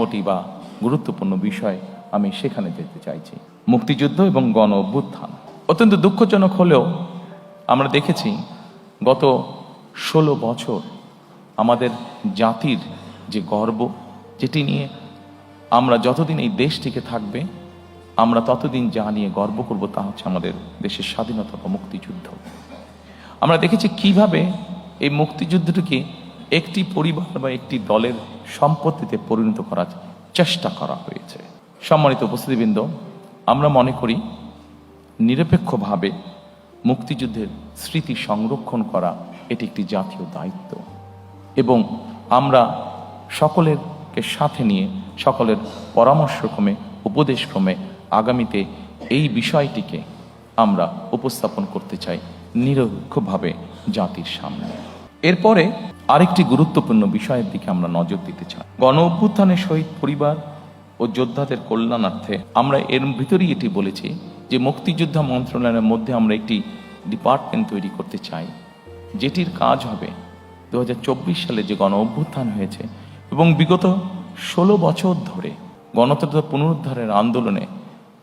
মোটি বা গুরুত্বপূর্ণ বিষয় আমি সেখানে যেতে চাইছি। মুক্তিযুদ্ধ এবং গণ অভ্যুত্থান। অত্যন্ত দুঃখজনক হলেও আমরা দেখেছি গত ষোলো বছর আমাদের জাতির যে গর্ব, যেটি নিয়ে আমরা যতদিন এই দেশটিকে থাকবে, আমরা ততদিন যা নিয়ে গর্ব করব তা হচ্ছে আমাদের দেশের স্বাধীনতা বা মুক্তিযুদ্ধ। আমরা দেখেছি কীভাবে এই মুক্তিযুদ্ধটিকে একটি পরিবার বা একটি দলের সম্পত্তিতে পরিণত করার চেষ্টা করা হয়েছে। সম্মানিত উপস্থিতিবৃন্দ, আমরা মনে করি নিরপেক্ষভাবে মুক্তিযুদ্ধের স্মৃতি সংরক্ষণ করা এটি একটি জাতীয় দায়িত্ব এবং আমরা সকলেরকে সাথে নিয়ে, সকলের পরামর্শক্রমে, উপদেশক্রমে আগামীতে এই বিষয়টিকে আমরা উপস্থাপন করতে চাই নিরপেক্ষভাবে জাতির সামনে। এরপরে আরেকটি গুরুত্বপূর্ণ বিষয়ের দিকে আমরা নজর দিতে চাই। গণ অভ্যুত্থানের শহীদ পরিবার ও যোদ্ধাদের কল্যাণার্থে আমরা এর ভিতরেই এটি বলেছি যে মুক্তিযোদ্ধা মন্ত্রণালয়ের মধ্যে আমরা একটি ডিপার্টমেন্ট তৈরি করতে চাই। যেটির কাজ হবে দু হাজার চব্বিশ সালে যে গণ অভ্যুত্থান হয়েছে এবং বিগত ষোলো বছর ধরে গণতন্ত্র পুনরুদ্ধারের আন্দোলনে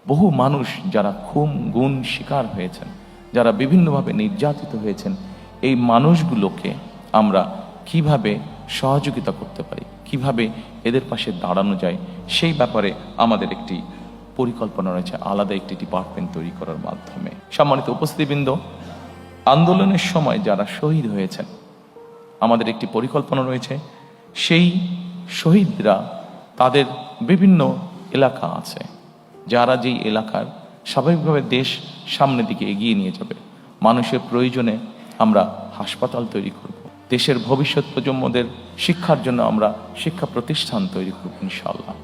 বহু মানুষ যারা খুন গুণ শিকার হয়েছেন, যারা বিভিন্নভাবে নির্যাতিত হয়েছেন এই মানুষগুলোকে আমরা কীভাবে সহযোগিতা করতে পারি, কীভাবে এদের পাশে দাঁড়ানো যায়, সেই ব্যাপারে আমাদের একটি পরিকল্পনা রয়েছে, আলাদা একটি ডিপার্টমেন্ট তৈরি করার মাধ্যমে। সম্মানিত উপস্থিতিবৃন্দ, আন্দোলনের সময় যারা শহীদ হয়েছেন, আমাদের একটি পরিকল্পনা রয়েছে, সেই শহীদরা তাদের বিভিন্ন এলাকা আছে, যারা যেই এলাকার স্বাভাবিকভাবে দেশ সামনের দিকে এগিয়ে নিয়ে যাবে। মানুষের প্রয়োজনে আমরা হাসপাতাল তৈরি করব। দেশের ভবিষ্যৎ প্রজন্মদের শিক্ষার জন্য আমরা শিক্ষা প্রতিষ্ঠান তৈরি করব ইনশাল্লাহ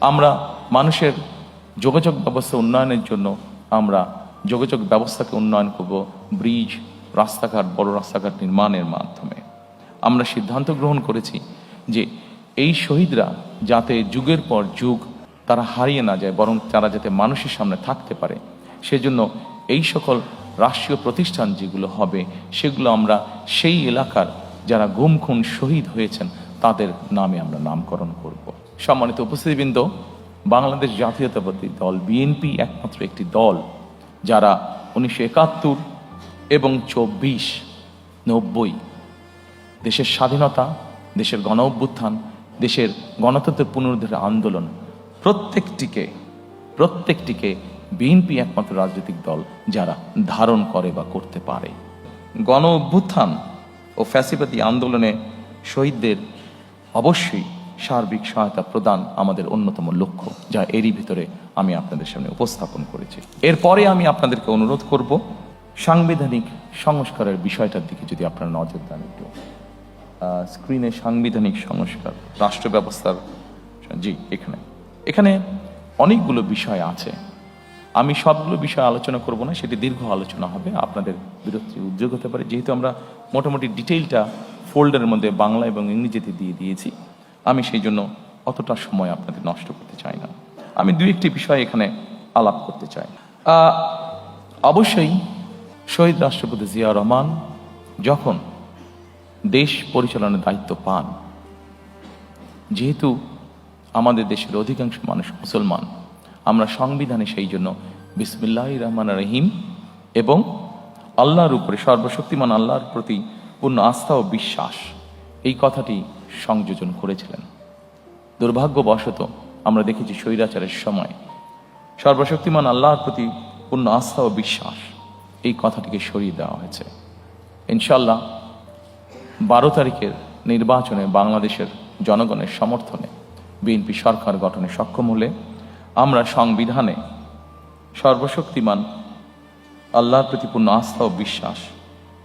আমরা মানুষের যোগাযোগ ব্যবস্থা উন্নয়নের জন্য আমরা যোগাযোগ ব্যবস্থাকে উন্নয়ন করব ব্রিজ, রাস্তাঘাট, বড় রাস্তাঘাট নির্মাণের মাধ্যমে। আমরা সিদ্ধান্ত গ্রহণ করেছি যে এই শহীদরা যাতে যুগের পর যুগ তারা হারিয়ে না যায়, বরং তারা যাতে মানুষের সামনে থাকতে পারে। সেজন্য এই সকল রাষ্ট্রীয় প্রতিষ্ঠান যেগুলো হবে, সেগুলো আমরা সেই এলাকার যারা গুম খুন শহীদ হয়েছেন, তাদের নামে আমরা নামকরণ করব। সম্মানিত উপস্থিতিবৃন্দ, বাংলাদেশ জাতীয়তাবাদী দল বিএনপি একমাত্র একটি দল, যারা উনিশশো একাত্তর এবং চব্বিশ নব্বই দেশের স্বাধীনতা, দেশের গণ অভ্যুত্থান দেশের গণতন্ত্রের পুনরুদ্ধারের আন্দোলন প্রত্যেকটিকে প্রত্যেকটিকে বিএনপি একমাত্র রাজনৈতিক দল যারা ধারণ করে বা করতে পারে। গণ অভ্যুত্থান ও ফ্যাসিবাদী আন্দোলনে শহীদদের অবশ্যই সার্বিক সহায়তা প্রদান আমাদের অন্যতম লক্ষ্য, যা এরই ভিতরে আমি আপনাদের সামনে উপস্থাপন করেছি। এরপরে আমি আপনাদেরকে অনুরোধ করব সাংবিধানিক সংস্কারের বিষয়টার দিকে যদি আপনারা নজর দেন একটু। স্ক্রিনে সাংবিধানিক সংস্কার রাষ্ট্র ব্যবস্থার জি, এখানে। এখানে অনেকগুলো বিষয় আছে। আমি সবগুলো বিষয় আলোচনা করব না, সেটি দীর্ঘ আলোচনা হবে, আপনাদের বিরক্তির উদ্যোগ হতে পারে। যেহেতু আমরা মোটামুটি ডিটেইলটা ফোল্ডারের মধ্যে বাংলা এবং ইংরেজিতে দিয়ে দিয়েছি, আমি সেই জন্য অতটা সময় আপনাদের নষ্ট করতে চাই না। আমি দু একটি বিষয় এখানে আলাপ করতে চাই। অবশ্যই শহীদ রাষ্ট্রপতি জিয়া রহমান যখন দেশ পরিচালনার দায়িত্ব পান, যেহেতু আমাদের দেশের অধিকাংশ মানুষ মুসলমান আমরা সংবিধানে সেই জন্য বিসমিল্লাহ রহমান রহিম এবং আল্লাহর উপরে সর্বশক্তিমান আল্লাহর প্রতি পূর্ণ আস্থা ও বিশ্বাস এই কথাটি সংযোজন করেছিলেন। দুর্ভাগ্যবশত আমরা দেখেছি স্বৈরাচারের সময় সর্বশক্তিমান আল্লাহর প্রতি পূর্ণ আস্থা ও বিশ্বাস এই কথাটিকে সরিয়ে দেওয়া হয়েছে। ইনশাল্লাহ বারো তারিখের নির্বাচনে বাংলাদেশের জনগণের সমর্থনে বিএনপি সরকার গঠনে সক্ষম হলে আমরা সংবিধানে সর্বশক্তিমান, আল্লাহর প্রতি পূর্ণ আস্থা ও বিশ্বাস,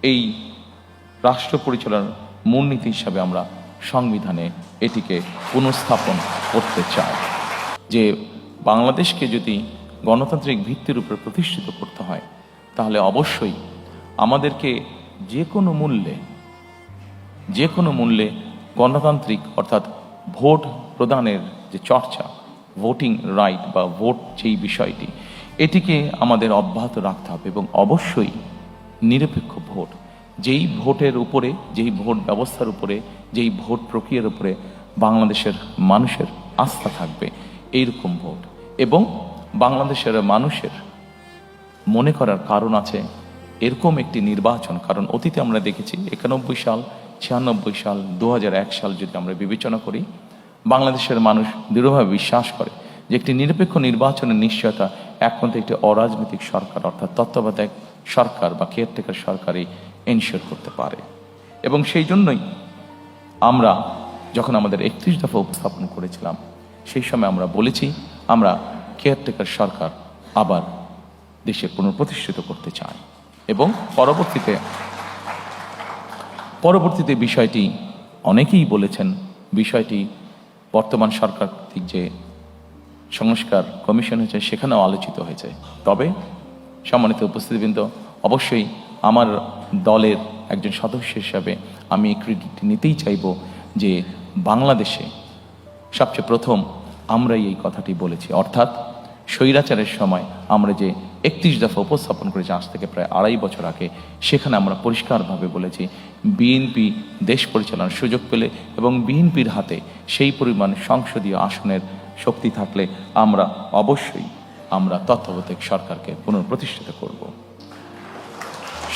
এই রাষ্ট্র পরিচালনার মূলনীতি হিসাবে আমরা সংবিধানে এটিকে পুনঃস্থাপন করতে চাই। যে বাংলাদেশকে যদি গণতান্ত্রিক ভিত্তির উপর প্রতিষ্ঠিত করতে হয়, তাহলে অবশ্যই আমাদেরকে যে কোনো মূল্যে, যে কোনো মূল্যে গণতান্ত্রিক অর্থাৎ ভোট প্রদানের যে চর্চা ভোটিং রাইট বা ভোট যেই বিষয়টি, এটিকে আমাদের অব্যাহত রাখতে হবে এবং অবশ্যই নিরপেক্ষ ভোট, যেই ভোটের উপরে, যেই ভোট ব্যবস্থার উপরে, যেই ভোট প্রক্রিয়ার উপরে বাংলাদেশের মানুষের আস্থা থাকবে, এইরকম ভোট। এবং বাংলাদেশের মানুষের মনে করার কারণ আছে এরকম একটি নির্বাচন, কারণ অতীতে আমরা দেখেছি একানব্বই সাল, ছিয়ানব্বই সাল দু হাজার এক সাল যদি আমরা বিবেচনা করি বাংলাদেশের মানুষ দৃঢ়ভাবে বিশ্বাস করে যে একটি নিরপেক্ষ নির্বাচনের নিশ্চয়তা একমাত্র একটি অরাজনৈতিক সরকার, অর্থাৎ তত্ত্বাবধায়ক সরকার বা কেয়ারটেকার সরকারই এনশিওর করতে পারে। এবং সেই জন্যই আমরা যখন আমাদের একত্রিশ দফা উপস্থাপন করেছিলাম, সেই সময় আমরা বলেছি, আমরা কেয়ারটেকার সরকার আবার দেশে পুনঃপ্রতিষ্ঠিত করতে চাই। এবং পরবর্তীতে পরবর্তীতে বিষয়টি অনেকেই বলেছেন, বিষয়টি বর্তমান সরকার কর্তৃক যে সংস্কার কমিশন হয়েছে, সেখানেও আলোচিত হয়েছে। তবে সম্মানিত উপস্থিতিবৃন্দ, অবশ্যই আমার দলের একজন সদস্য হিসাবে আমি ক্রেডিট নিতেই চাইব যে বাংলাদেশে সবচেয়ে প্রথম আমরাই এই কথাটি বলেছি। অর্থাৎ স্বৈরাচারের সময় আমরা যে একত্রিশ দফা উপস্থাপন করেছি, আজ থেকে প্রায় আড়াই বছর আগে, সেখানে আমরা পরিষ্কারভাবে বলেছি, বিএনপি দেশ পরিচালনার সুযোগ পেলে এবং বিএনপির হাতে সেই পরিমাণ সংসদীয় আসনের শক্তি থাকলে আমরা অবশ্যই, আমরা তত্ত্বাবধায়ক সরকারকে পুনঃপ্রতিষ্ঠিত করব।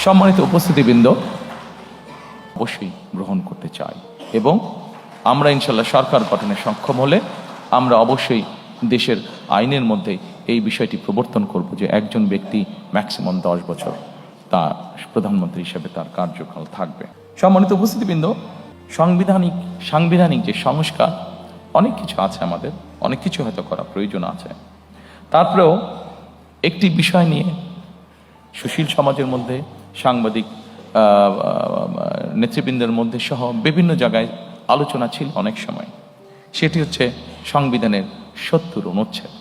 সম্মানিত উপস্থিতিবৃন্দ, অবশ্যই গ্রহণ করতে চাই এবং আমরা ইনশাল্লাহ সরকার গঠনে সক্ষম হলে আমরা অবশ্যই দেশের আইনের মধ্যে এই বিষয়টি প্রবর্তন করব যে একজন ব্যক্তি ম্যাক্সিমাম দশ বছর তার প্রধানমন্ত্রী হিসেবে তার কার্যকাল থাকবে। সম্মানিত উপস্থিতিবৃন্দ, সাংবিধানিক সাংবিধানিক যে সংস্কার, অনেক কিছু আছে আমাদের, অনেক কিছু হয়তো করা প্রয়োজন আছে। তারপরেও একটি বিষয় নিয়ে সুশীল সমাজের মধ্যে, সাংবাদিক নেতৃবৃন্দের মধ্যে সহ বিভিন্ন জায়গায় আলোচনা ছিল অনেক সময়। সেটি হচ্ছে সংবিধানের সত্তর অনুচ্ছেদ।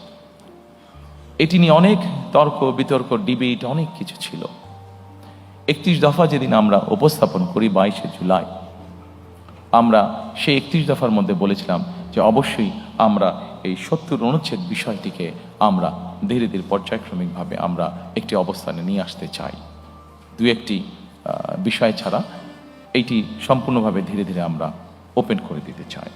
এটি নিয়ে অনেক তর্ক, বিতর্ক, ডিবেট, অনেক কিছু ছিল। একত্রিশ দফা যেদিন আমরা উপস্থাপন করি বাইশে জুলাই, আমরা সেই একত্রিশ দফার মধ্যে বলেছিলাম যে অবশ্যই আমরা এই সত্তর অনুচ্ছেদ বিষয়টিকে আমরা ধীরে ধীরে পর্যায়ক্রমিকভাবে আমরা একটি অবস্থানে নিয়ে আসতে চাই। দু একটি বিষয় ছাড়া এইটি সম্পূর্ণভাবে ধীরে ধীরে আমরা ওপেন করে দিতে চাই।